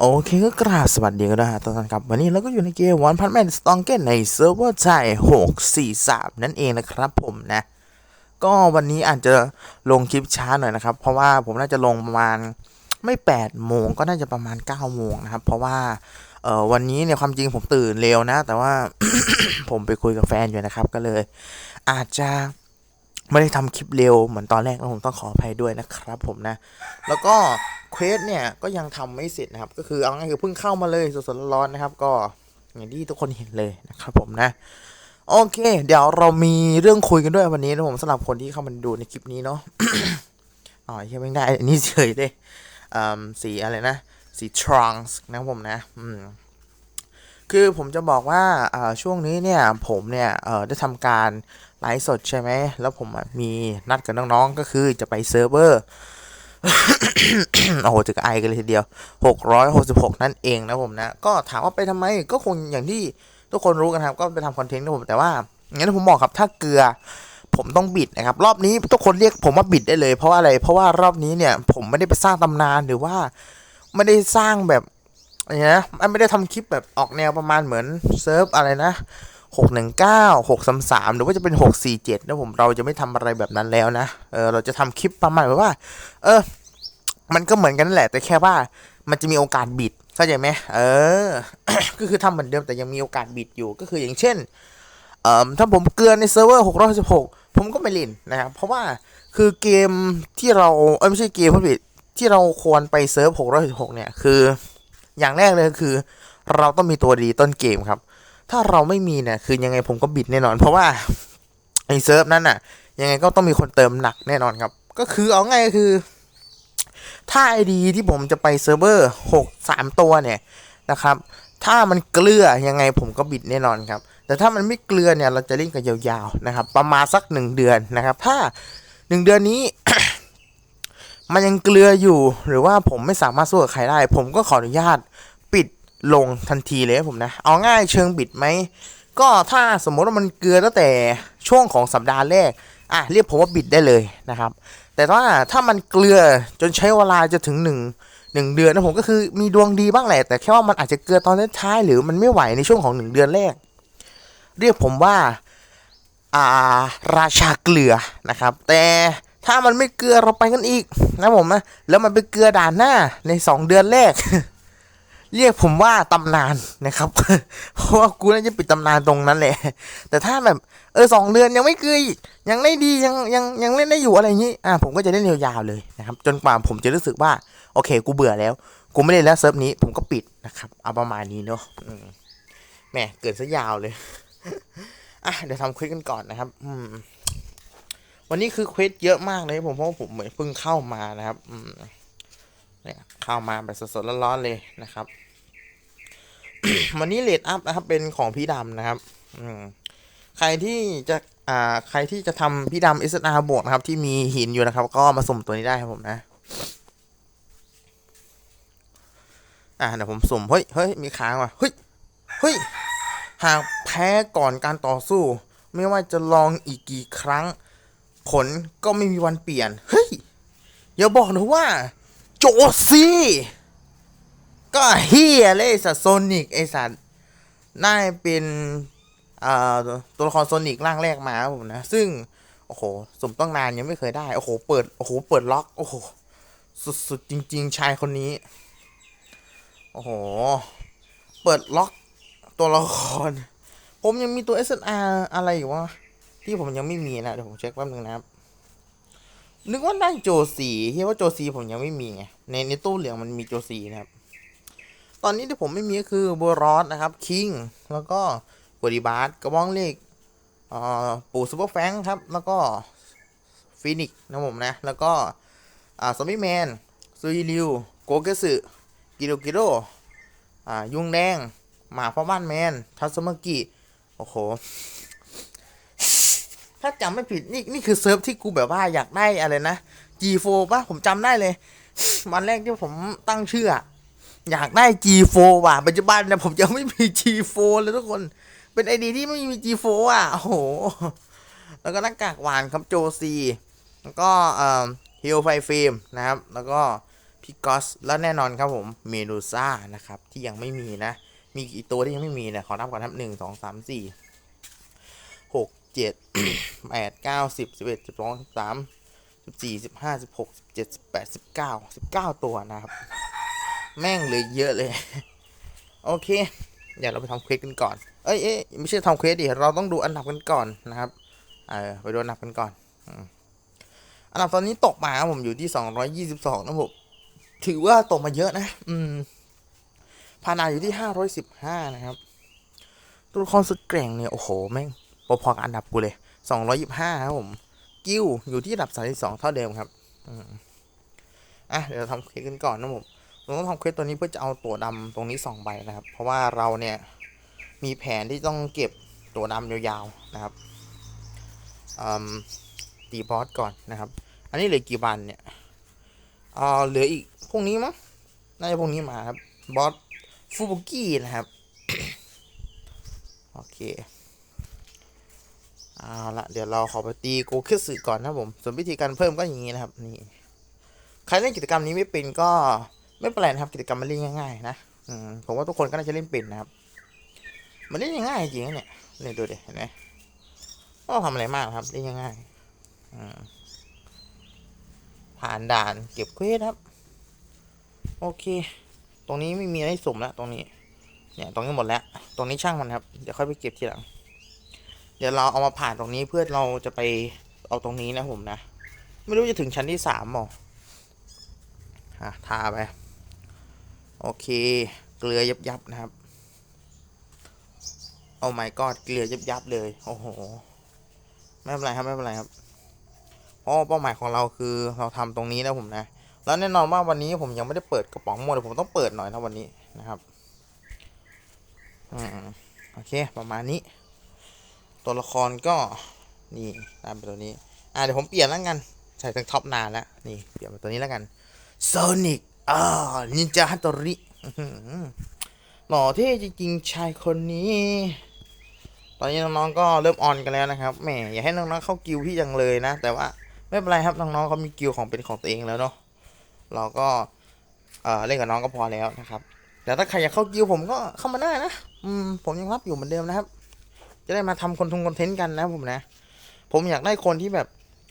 โอเคก็กราบสวัสดีกันนะฮะทุกท่านครับ วันนี้เราก็อยู่ในเกมวันพันแมนสตองเกนในเซิร์ฟเวอร์ไทย643 นั่นเองนะครับผมนะ ก็วันนี้อาจจะลงคลิปช้าหน่อยนะครับ เพราะว่าผมน่าจะลงประมาณไม่ 8 โมงก็น่าจะประมาณ 9 โมงนะครับ เพราะว่าเออวันนี้เนี่ยความจริงผมตื่นเร็วนะ แต่ว่าผมไปคุยกับแฟนอยู่นะครับ ก็เลย อาจจะ ไม่ได้ทำคลิปเร็วเหมือนตอนแรกนะผมต้องขออภัยด้วยนะครับผมนะ แล้วก็เควสเนี่ยก็ยังทำไม่เสร็จนะครับ ก็คือเอาง่ายคือเพิ่งเข้ามาเลยสดๆร้อนๆนะครับ ก็อย่างที่ทุกคนเห็นเลยนะครับผมนะ โอเค เดี๋ยวเรามีเรื่องคุยกันด้วยวันนี้นะผมสำหรับคนที่เข้ามาดูในคลิปนี้เนาะอ๋อยังไม่ได้อันนี้เฉยเลยอืมสีอะไรนะ สีทรองส์นะผมนะ อืม คือผมจะบอกว่าช่วงนี้เนี่ยผมเนี่ยได้ทำการไลฟ์สดใช่ไหม แล้วผมมีนัดกับน้องๆ ก็คือจะไปเซิร์ฟเวอร์ โอ้โหจะกไอกันเลยทีเดียว 666 นั่นเองนะผมนะ ก็ถามว่าไปทำไม ก็คงอย่างที่ทุกคนรู้กันครับ ก็ไปทำคอนเทนต์นะผม แต่ว่าอย่างที่ผมบอกครับ ถ้าเกลือผมต้องบิดนะครับ รอบนี้ทุกคนเรียกผมว่าบิดได้เลย เพราะว่าอะไร เพราะว่ารอบนี้เนี่ย ผมไม่ได้ไปสร้างตำนานหรือว่า ไม่ได้สร้างแบบ อะไรนะไม่ได้ทำคลิปแบบออกแนวประมาณเหมือนเซิร์ฟอะไรนะหกหนึ่งเก้าหกสามสามหรือว่าจะเป็นหกสี่เจ็ดนะผมเราจะไม่ทำอะไรแบบนั้นแล้วนะเออเราจะทำคลิปประมาณแบบว่า เออ มันก็เหมือนกันแหละ แต่แค่ว่ามันจะมีโอกาสบิดเข้าใจไหมเออ ก็คือทำเหมือนเดิมแต่ยังมีโอกาสบิดอยู่ก็คืออย่างเช่นเอ่อถ้าผมเกลือในเซิร์ฟเวอร์หกร้อยสิบหกผมก็ไม่เล่นนะครับเพราะว่าคือเกมที่เราเออไม่ใช่เกมผู้ผิดที่เราควรไปเซิร์ฟหกร้อยสิบหกเนี่ยคือ อย่างแรกเลยคือ เราต้องมีตัวดีต้นเกมครับ ถ้าเราไม่มีเนี่ยคือยังไงผมก็บิดแน่นอน เพราะว่าไอเซิร์ฟนั้นน่ะ ยังไงก็ต้องมีคนเติมหนักแน่นอนครับ ก็คือเอาง่ายคือ ถ้าไอดีที่ผมจะไปเซิร์ฟเวอร์หกสามตัวเนี่ยนะครับ ถ้ามันเกลือยังไงผมก็บิดแน่นอนครับ แต่ถ้ามันไม่เกลือเนี่ยเราจะเล่นกันยาวๆนะครับ ประมาณสักหนึ่งเดือนนะครับ ถ้าหนึ่งเดือนนี้ มันยังเกลืออยู่ หรือว่าผมไม่สามารถสู้กับใครได้ ผมก็ขออนุญาตปิดลงทันทีเลยผมนะ เอาง่ายเชิงบิดไหม ก็ถ้าสมมติว่ามันเกลือตั้งแต่ช่วงของสัปดาห์แรก อะเรียกผมว่าบิดได้เลยนะครับ แต่ว่าถ้ามันเกลือจนใช้เวลาจะถึงหนึ่งหนึ่งเดือนนะผมก็คือมีดวงดีบ้างแหละ แต่แค่ว่ามันอาจจะเกลือตอนท้ายหรือมันไม่ไหวในช่วงของหนึ่งเดือนแรก เรียกผมว่าอาราชาเกลือนะครับ แต่ ถ้ามันไม่เกลือเราไปกันอีกนะผมนะแล้วมันไปเกลือด่านหน้าในสองเดือนแรก เรียกผมว่าตำนานนะครับ เพราะว่ากูน่าจะปิดตำนานตรงนั้นแหละ แต่ถ้าแบบเออสองเดือนยังไม่เกยยังไม่ดียังยังยังเล่นได้อยู่อะไรอย่างนี้อะผมก็จะเล่นยาวๆเลยนะครับ จนกว่าผมจะรู้สึกว่า โอเค กูเบื่อแล้ว กูไม่เล่นแล้วเซิร์ฟนี้ ผมก็ปิดนะครับเอาประมาณนี้เนาะอืมแหมเกิดซะยาวเลยอะเดี๋ยวทำคลิปกันก่อนนะครับ อืม วันนี้คือเควสเยอะมากเลยผมเพราะว่าผมเหมือนเพิ่งเข้ามานะครับอืมเนี่ยเข้ามาแบบสดๆร้อนๆเลยนะครับ วันนี้เลดอัพนะครับ เป็นของพี่ดำนะครับ อืมใครที่จะอ่าใครที่จะทำพี่ดำ SNR บวกนะครับ ที่มีหินอยู่นะครับ ก็มาสุ่มตัวนี้ได้ครับผมนะอ่าเดี๋ยวผมสุ่มเฮ้ยเฮ้ยมีค้างว่ะเฮ้ยเฮ้ยหากแพ้ก่อนการต่อสู้ ไม่ว่าจะลองอีกกี่ครั้ง ผลก็ไม่มีวันเปลี่ยน เฮ้ย อย่าบอกนะว่า โจซี่ ก็เฮียเลยสัตว์โซนิกไอสัตว์น่าเป็นตัวละครโซนิกร่างแรกมาผมนะ ซึ่ง โอ้โห สมต้องนานยังไม่เคยได้ โอ้โห เปิด โอ้โห เปิดล็อก โอ้โห สุดๆ จริง ๆ ชายคนนี้ โอ้โห เปิดล็อกตัวละคร ผมยังมีตัว SNR อะไรอยู่วะ ที่ผมยังไม่มีนะเดี๋ยวผมเช็คแป๊บนึงนะครับนึกว่าได้โจสีเฮียว่าโจสีผมยังไม่มีไงในในตู้เหลืองมันมีโจสีนะครับ ตอนนี้ที่ผมไม่มีก็คือบัวรอสนะครับคิงแล้วก็กวดีบาร์กระบองเหล็กเอ่อปู่ซูเปอร์แฟงครับ แล้วก็ฟินิกซ์นะผมนะ แล้วก็อ่าซอมบี้แมนซูยิริวโกเกสึกิโดกิโดอ่ายุงแดง หมาพ่อบ้านแมน ทัสมากิ โอ้โห ถ้าจำไม่ผิดนี่นี่คือเซิร์ฟที่กูแบบว่าอยากได้อะไรนะ G4 ป่ะผมจำได้เลย วันแรกที่ผมตั้งชื่ออยากได้ G4 ว่ะปัจจุบันเนี่ยผมยังไม่มี G4 เลยทุกคน เป็นไอดีที่ไม่มี G4 อะโอ้โห แล้วก็หน้ากากหวานครับโจซีแล้วก็เอ่อฮิลไฟฟิล์มนะครับ แล้วก็พี่กอสและแน่นอนครับผมเมดูซ่านะครับ ที่ยังไม่มีนะ มีกี่ตัวที่ยังไม่มีเนี่ยขอนับก่อนครับหนึ่งสองสามสี่ เจ็ดแปดเก้าสิบสิบเอ็ดสิบสองสิบสามสิบสี่สิบห้าสิบหกสิบเจ็ดสิบแปดสิบเก้าสิบเก้าตัวนะครับ แม่งเลยเยอะเลย โอเค เดี๋ยวเราไปทำเควสกันก่อน เอ้ยเอ้ยไม่ใช่ทำเควสดิ เราต้องดูอันดับกันก่อนนะครับ เออไปดูอันดับกันก่อน อันดับตอนนี้ตกมาครับผมอยู่ที่222นะผมถือว่าตกมาเยอะนะ อืมพานาอยู่ที่515นะครับ ตัวละครสุดแกร่งเนี่ย โอ้โห แม่ง พอๆกับอันดับกูเลย225ครับผม กิ้วอยู่ที่อันดับ32เท่าเดิมครับอะเดี๋ยวทำเควสกันก่อนนะผมเราต้องทำเควสตัวนี้เพื่อจะเอาตัวดำตรงนี้สองใบนะครับ เพราะว่าเราเนี่ยมีแผนที่ต้องเก็บตัวดำยาวๆนะครับอืมตีบอสก่อนนะครับ อันนี้เหลือกี่วันเนี่ยเอ่าเหลืออีกพวกนี้มั้งน่าจะพวกนี้มาครับบอสฟูบุกี้นะครับ โอเค เอาละเดี๋ยวเราขอไปตีโกคิสึก่อนนะผม ส่วนวิธีการเพิ่มก็อย่างนี้นะครับ นี่ ใครเล่นกิจกรรมนี้ไม่เป็นก็ไม่เป็นไรนะครับ กิจกรรมมันเล่นง่ายๆนะอืมผมว่าทุกคนก็น่าจะเล่นเป็นนะครับ มันเล่นง่ายจริงๆเนี่ยเนี่ยดูดิเห็นไหมไม่ต้องทำอะไรมากครับเล่นง่ายๆผ่านด่านเก็บเควสครับ โอเค ตรงนี้ไม่มีอะไรสุ่มแล้วตรงนี้ เนี่ย ตรงนี้หมดแล้ว ตรงนี้ช่างมันครับ เดี๋ยวค่อยไปเก็บทีหลัง เดี๋ยวเราเอามาผ่านตรงนี้เพื่อเราจะไปเอาตรงนี้นะผมนะ ไม่รู้จะถึงชั้นที่สามหรออะทาไป โอเค เกลือยับยับๆนะครับโอ้ my god เกลือยับยับๆเลย โอ้โห ไม่เป็นไรครับ ไม่เป็นไรครับ เพราะเป้าหมายของเราคือเราทำตรงนี้นะผมนะ แล้วแน่นอนว่าวันนี้ผมยังไม่ได้เปิดกระป๋องหมดผมต้องเปิดหน่อยนะวันนี้นะครับ อืม โอเค ประมาณนี้ ตัวละครก็นี่ตามไปตัวนี้ อ่าเดี๋ยวผมเปลี่ยนแล้วกัน ใส่ทั้งท็อปนานแล้ว นี่ เปลี่ยนมาตัวนี้แล้วกันโซนิกอ่านินจาฮัตโตริหล่อเท่จริงๆชายคนนี้ ตอนนี้น้องๆก็เริ่มออนกันแล้วนะครับ แหมอย่าให้น้องๆเข้ากิวพี่จังเลยนะ แต่ว่าไม่เป็นไรครับน้องๆเขามีกิวของเป็นของตัวเองแล้วเนาะ เราก็เอ่อเล่นกับน้องก็พอแล้วนะครับ แต่ถ้าใครอยากเข้ากิวผมก็เข้ามาได้นะ อืมผมยังรับอยู่เหมือนเดิมนะครับ จะได้มาทำคอนทงคอนเทนต์กันนะผมนะ ผมอยากได้คนที่แบบ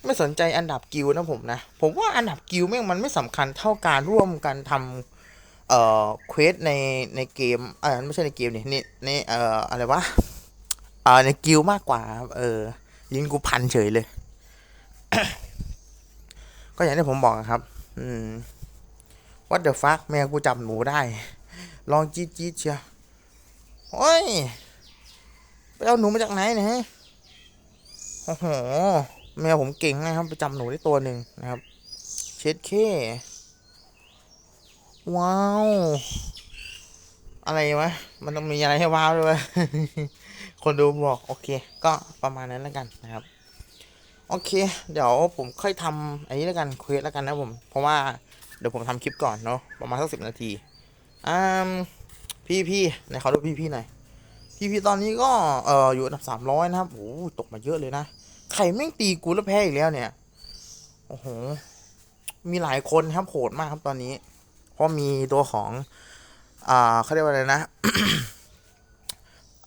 ไม่สนใจอันดับกิลนะผมนะ ผมว่าอันดับกิลแม่งมันไม่สำคัญเท่าการร่วมกันทำเอ่อเควสในในเกมเออไม่ใช่ในเกมนี่ในในเอ่ออะไรวะเอ่อในกิลมากกว่าครับเออลิ้นกูพันเฉยเลย ก็อย่างที่ผมบอกอะครับ อืม what the fuck แม่กูจับหนูได้ ลองจี๊ดจี๊ดเชียวโอ้ย ไปเอาหนูมาจากไหนเนี่ยฮะโอ้โหแมวผมเก่งนะครับ ไปจำหนูได้ตัวหนึ่งนะครับ เช็ดเคว้าว อะไรวะ มันต้องมีอะไรให้ว้าวด้วย คนดูบอกโอเค ก็ประมาณนั้นแล้วกันนะครับ โอเค เดี๋ยวผมค่อยทำอันนี้แล้วกันเควสแล้วกันนะผม เพราะว่าเดี๋ยวผมทำคลิปก่อนเนาะประมาณสักสิบนาทีอ่าพี่พี่ไหนขอดูพี่พี่หน่อย พีพีตอนนี้ก็เอออยู่อันดับสามร้อยนะครับโอ้โหตกมาเยอะเลยนะไข่แม่งตีกูแล้วแพ้อีกแล้วเนี่ยโอ้โหมีหลายคนครับโหดมากครับตอนนี้ เพราะมีตัวของอ่าเขาเรียกว่าอะไรนะ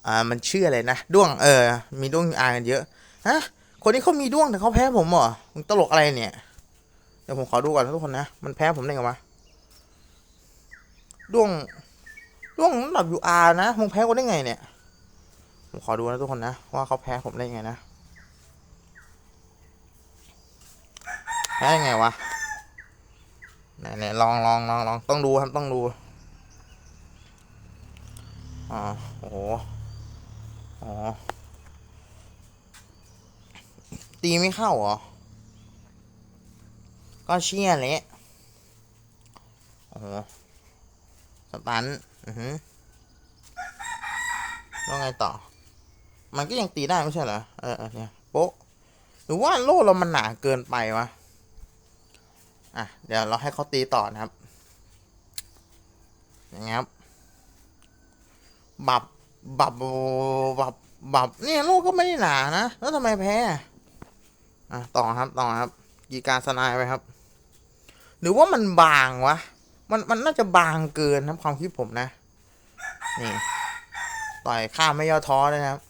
อ่ามันชื่ออะไรนะด้วงเออ มีด้วงอานกันเยอะฮะคนนี้เขามีด้วงแต่เขาแพ้ผมเหรอมึงตลกอะไรเนี่ยเดี๋ยวผมขอดูก่อนทุกคนนะมันแพ้ผมได้ไงวะด้วงด้วงระดับยูอานะมึงแพ้กูได้ไงเนี่ย ผมขอดูนะทุกคนนะ ว่าเขาแพ้ผมได้ยังไงนะ แพ้ยังไงวะไหนไหนลองลองลองลองต้องดูครับต้องดูอ๋อโอ้โหอ๋อตีไม่เข้าเหรอ ก็เชี่ยเละโอ้โหสตัน อือหือแล้วไงต่อ มันก็ยังตีได้ไม่ใช่เหรอ เออเนี่ยโป๊ะ หรือว่าโล่เรามันหนาเกินไปวะ อะ เดี๋ยวเราให้เขาตีต่อนะครับ อย่างเงี้ยครับ บับ บับ บับ บับ เนี่ยโล่ก็ไม่ได้หนานะ แล้วทำไมแพ้ อะ ต่อครับ ต่อครับ กีการสนายไปครับ หรือว่ามันบางวะ มัน มันน่าจะบางเกินนะความคิดผมนะ นี่ ต่อยข้ามไม่ย่อท้อเลยนะครับ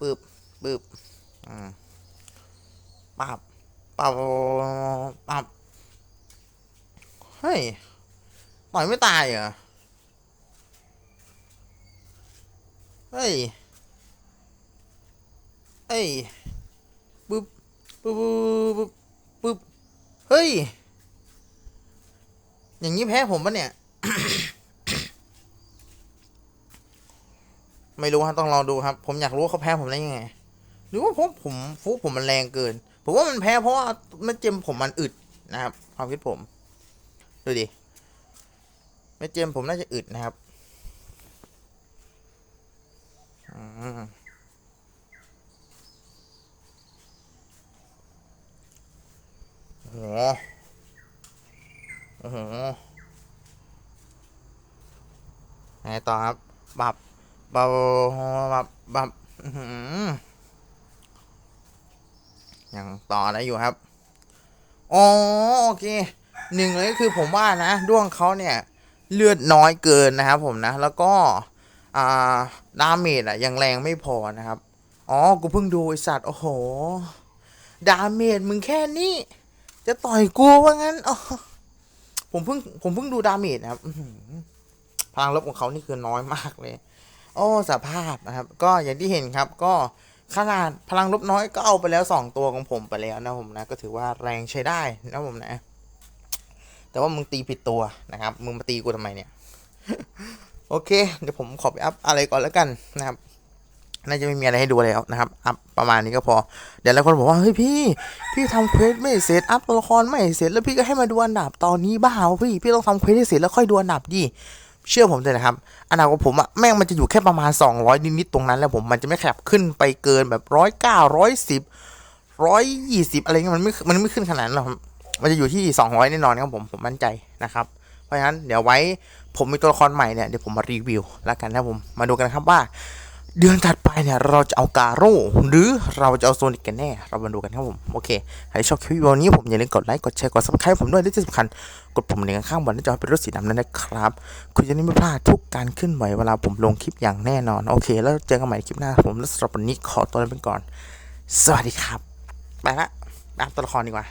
ปึ๊บปึ๊บอืมปับปับปับเฮ้ยต่อยไม่ตายเหรอเฮ้ยเฮ้ยปึ๊บปึ๊บปึ๊บปึ๊บเฮ้ย อย่างนี้แพ้ผมปะเนี่ย ไม่รู้ครับต้องลองดูครับ ผมอยากรู้ว่าเขาแพ้ผมได้ยังไง หรือว่าผมผมฟุกผมมันแรงเกิน ผมว่ามันแพ้เพราะว่ามันเจมผมมันอึดนะครับความคิดผม ดูดิไม่เจมผมน่าจะอึดนะครับอืมโอ้โหโอ้โหไงต่อครับ บับ บับบับบับบอหือยังต่อได้อยู่ครับอ๋อโอเคหนึ่งเลยก็คือผมว่านะด้วงเขาเนี่ยเลือดน้อยเกินนะครับผมนะ แล้วก็อ่าดาเมจอะยังแรงไม่พอนะครับ อ๋อ กูเพิ่งดูไอสัตว์โอ้โห ดาเมจมึงแค่นี้ จะต่อยกูว่างั้นอ๋อผมเพิ่งผมเพิ่งดูดาเมจนะครับพลังลบของเขานี่คือน้อยมากเลย โอ้สภาพนะครับ ก็อย่างที่เห็นครับก็ขนาดพลังลบน้อยก็เอาไปแล้วสองตัวของผมไปแล้วนะผมนะก็ถือว่าแรงใช้ได้นะผมนะ แต่ว่ามึงตีผิดตัวนะครับ มึงมาตีกูทำไมเนี่ย โอเค เดี๋ยวผมขอไปอัพอะไรก่อนแล้วกันนะครับน่าจะไม่มีอะไรให้ดูแล้วนะครับ อัพประมาณนี้ก็พอ เดี๋ยวหลายคนบอกว่า เฮ้ยพี่ พี่ทำเควสไม่เสร็จ อัพตัวละครไม่เสร็จ แล้วพี่ก็ให้มาดูอันดับตอนนี้บ้าวพี่ พี่ต้องทำเควสให้เสร็จแล้วค่อยดูอันดับดิ เชื่อผมเลยนะครับอนาคตผมอะแม่งมันจะอยู่แค่ประมาณ 200 นิดๆตรงนั้น แล้วผมมันจะไม่ขยับขึ้นไปเกินแบบร้อยเก้าร้อยสิบร้อยยี่สิบอะไรเงี้ยมันไม่มันไม่ขึ้นขนาดนั้นหรอกมันจะอยู่ที่ 200แน่นอนครับผมผมมั่นใจนะครับเพราะฉะนั้นเดี๋ยวไว้ผมมีตัวละครใหม่เนี่ยเดี๋ยวผมมารีวิวแล้วกันนะผมมาดูกันครับว่า เดือนถัดไปเนี่ยเราจะเอาการโร่หรือเราจะเอาโซนิกกันแน่ เรามาดูกันครับผม โอเคใครชอบคลิปวิดีโอนี้ผมอย่าลืมกดไลค์กดแชร์กด subscribe ผมด้วยและที่สำคัญกดปุ่มหนึ่งข้างบนหน้าจอเป็นรูปสีดำนั่นนะครับ คุณจะได้ไม่พลาดทุกการเคลื่อนไหวเวลาผมลงคลิปอย่างแน่นอน โอเค แล้วเจอกันใหม่คลิปหน้าผมและสำหรับวันนี้ขอตัวลาไปก่อน สวัสดีครับ ไปละตามตัวละครดีกว่า